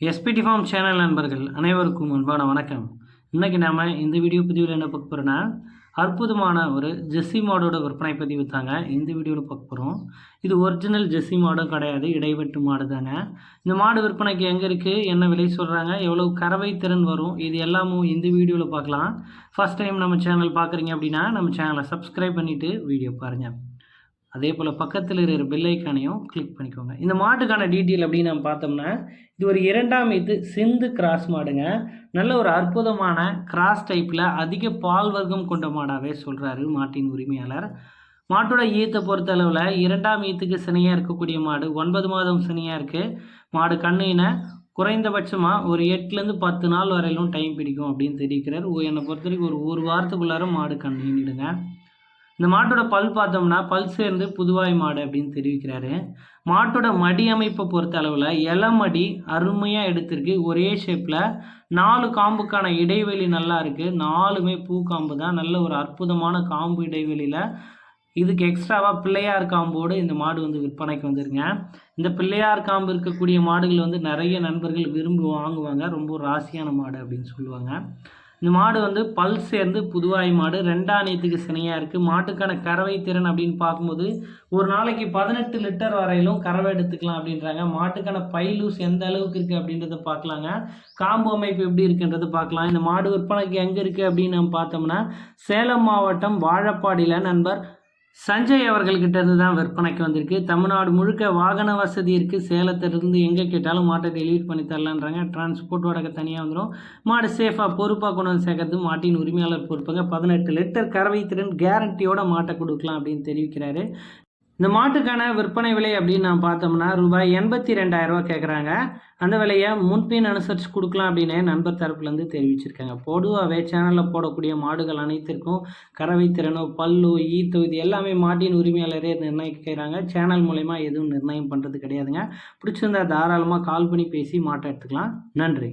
SPD form channel நண்பர்கள் அனைவருக்கும் அன்பான வணக்கம். இன்றைக்கி நாம் இந்த வீடியோ பதிவில் என்ன பார்க்க போகிறோன்னா அற்புதமான ஒரு ஜெஸ்ஸி மாடோட விற்பனை பதிவு தாங்க இந்த வீடியோவில் பார்க்க போகிறோம் இது ஒரிஜினல் ஜெஸ்ஸி மாடும் கிடையாது இடைவெட்டு மாடு தாங்க. இந்த மாடு விற்பனைக்கு எங்கே இருக்குது என்ன விலை சொல்கிறாங்க எவ்வளோ கறவை திறன் வரும் இது எல்லாமும் இந்த வீடியோவில் பார்க்கலாம். ஃபஸ்ட் டைம் நம்ம சேனல் பார்க்குறீங்க அப்படின்னா நம்ம சேனலை சப்ஸ்கிரைப் பண்ணிவிட்டு வீடியோ பாருங்கள் அதே போல் பக்கத்தில் இருக்கிற பெல்லைக்கானையும் கிளிக் பண்ணிக்கோங்க. இந்த மாட்டுக்கான டீட்டெயில் அப்படின்னு நம்ம பார்த்தோம்னா இது ஒரு இரண்டாம் இது சிந்து கிராஸ் மாடுங்க. நல்ல ஒரு அற்புதமான கிராஸ் டைப்பில் அதிக பால் வர்க்கம் கொண்ட மாடாகவே சொல்கிறாரு மாட்டின் உரிமையாளர். மாட்டோட ஈத்தை பொறுத்த அளவில் இரண்டாம் ஈத்துக்கு சினையாக இருக்கக்கூடிய மாடு ஒன்பது மாதம் சினையாக இருக்குது மாடு கண்ணினை குறைந்தபட்சமாக ஒரு எட்டுலேருந்து பத்து நாள் வரையிலும் டைம் பிடிக்கும் அப்படின்னு தெரிவிக்கிறார். என்னை பொறுத்த வரைக்கும் ஒரு ஒரு வாரத்துக்குள்ளார மாடு கண்ணிடுங்க இந்த மாட்டோட பல் பார்த்தோம்னா பல் சேர்ந்து புதுவாய் மாடு அப்படின்னு தெரிவிக்கிறாரு. மாட்டோட மடி அமைப்பை பொறுத்த அளவில் இளமடி அருமையாக எடுத்திருக்கு. ஒரே ஷேப்பில் நாலு காம்புக்கான இடைவெளி நல்லா இருக்குது நாலுமே பூ காம்பு தான். நல்ல ஒரு அற்புதமான காம்பு இடைவெளியில் இதுக்கு எக்ஸ்ட்ராவாக பிள்ளையார் காம்போடு இந்த மாடு வந்து விற்பனைக்கு வந்துருங்க. இந்த பிள்ளையார் காம்பு இருக்கக்கூடிய மாடுகள் வந்து நிறைய நண்பர்கள் விரும்பி வாங்குவாங்க. ரொம்ப ராசியான மாடு அப்படின்னு சொல்லுவாங்க. இந்த மாடு வந்து பல் சேர்ந்து புதுவாய் மாடு ரெண்டாணியத்துக்கு சினையாக இருக்குது மாட்டுக்கான கறவை திறன் அப்படின்னு பார்க்கும்போது ஒரு நாளைக்கு பதினெட்டு லிட்டர் வரையிலும் கறவை எடுத்துக்கலாம் அப்படின்றாங்க. மாட்டுக்கான பைலூஸ் எந்த அளவுக்கு இருக்குது அப்படின்றத பார்க்கலாங்க. காம்பு அமைப்பு எப்படி இருக்குன்றதை பார்க்கலாம். இந்த மாடு விற்பனைக்கு எங்கே இருக்குது அப்படின்னு நம்ம பார்த்தோம்னா சேலம் மாவட்டம் வாழப்பாடியில் நண்பர் சஞ்சய் அவர்கள்கிட்ட இருந்து தான் விற்பனைக்கு வந்திருக்கு. தமிழ்நாடு முழுக்க வாகன வசதி இருக்குது சேலத்திலிருந்து எங்கே கேட்டாலும் மாட்டை டெலிவரி பண்ணி தரலான்றாங்க. டிரான்ஸ்போர்ட் வாடகை தனியாக வந்துடும் மாடு சேஃபாக பொறுப்பாக கொண்டு வந்து சேர்க்கறது மாட்டின் உரிமையாளர் பொறுப்பாங்க. பதினெட்டு லிட்டர் கறவை திறன் கேரண்டியோட மாட்டை கொடுக்கலாம் அப்படின்னு தெரிவிக்கிறாரு. இந்த மாட்டுக்கான விற்பனை விலை அப்படின்னு நான் பார்த்தோம்னா ரூபாய் எண்பத்தி ரெண்டாயிரரூவா கேட்குறாங்க அந்த விலையை முன்பின் அனுசரித்து கொடுக்கலாம் அப்படின்னு நண்பர் தரப்புலேருந்து தெரிவிச்சிருக்காங்க. பொதுவாகவே சேனலில் போடக்கூடிய மாடுகள் அனைத்திற்கும் கறவை திறனோ பல்லு ஈத்தோ இது எல்லாமே மாட்டின் உரிமையாளரே நிர்ணயிக்கிறாங்க. சேனல் மூலயமா எதுவும் நிர்ணயம் பண்ணுறது கிடையாதுங்க. பிடிச்சிருந்தா தாராளமாக கால் பண்ணி பேசி மாட்டை எடுத்துக்கலாம். நன்றி.